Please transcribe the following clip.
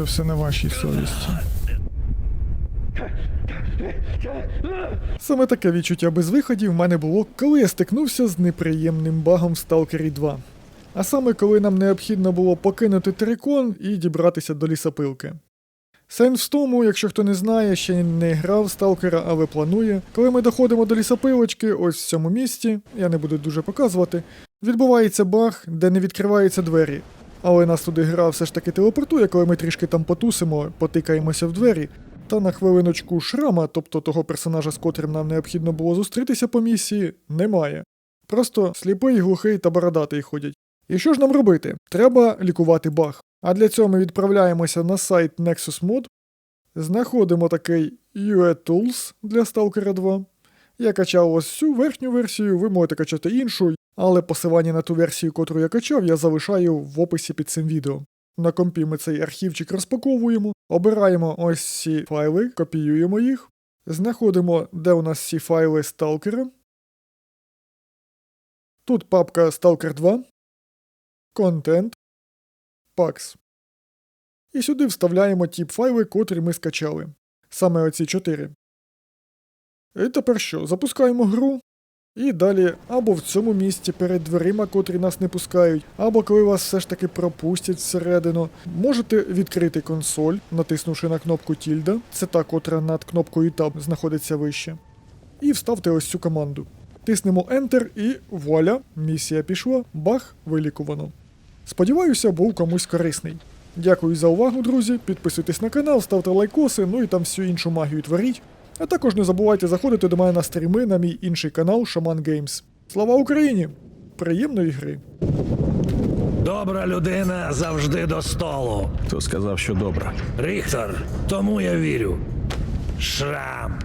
це все на вашій совісті. Саме таке відчуття безвиході в мене було, коли я стикнувся з неприємним багом в Stalker 2. А саме коли нам необхідно було покинути Терикон і дібратися до лісопилки. Сенс в тому, якщо хто не знає, ще не грав Сталкера, але планує. Коли ми доходимо до лісопилочки, ось в цьому місці, я не буду дуже показувати, відбувається баг, де не відкриваються двері. Але нас туди гра все ж таки телепортує, коли ми трішки там потусимо, потикаємося в двері. Та на хвилиночку шрама, тобто того персонажа, з котрим нам необхідно було зустрітися по місії, немає. Просто сліпий, глухий та бородатий ходять. І що ж нам робити? Треба лікувати баг. А для цього ми відправляємося на сайт Nexus Mod, знаходимо такий UE Tools для Stalker 2. Я качав ось цю верхню версію, ви можете качати іншу, але посилання на ту версію, котру я качав, я залишаю в описі під цим відео. На компі ми цей архівчик розпаковуємо, обираємо ось ці файли, копіюємо їх, знаходимо, де у нас ці файли сталкера. Тут папка Stalker 2, Content, Pax. І сюди вставляємо ті файли, котрі ми скачали. Саме оці чотири. І тепер що? Запускаємо гру. І далі або в цьому місці перед дверима, котрі нас не пускають, або коли вас все ж таки пропустять всередину, можете відкрити консоль, натиснувши на кнопку Тільда, це та, котра над кнопкою Tab знаходиться вище. І вставте ось цю команду. Тиснемо Enter і вуаля, місія пішла, бах, вилікувано. Сподіваюся, був комусь корисний. Дякую за увагу, друзі. Підписуйтесь на канал, ставте лайкоси, ну і там всю іншу магію творіть. А також не забувайте заходити до мене на стріми на мій інший канал Шаман Геймс. Слава Україні! Приємної гри! Добра людина завжди до столу. Хто сказав, що добре? Ріхтор, тому я вірю. Шрам.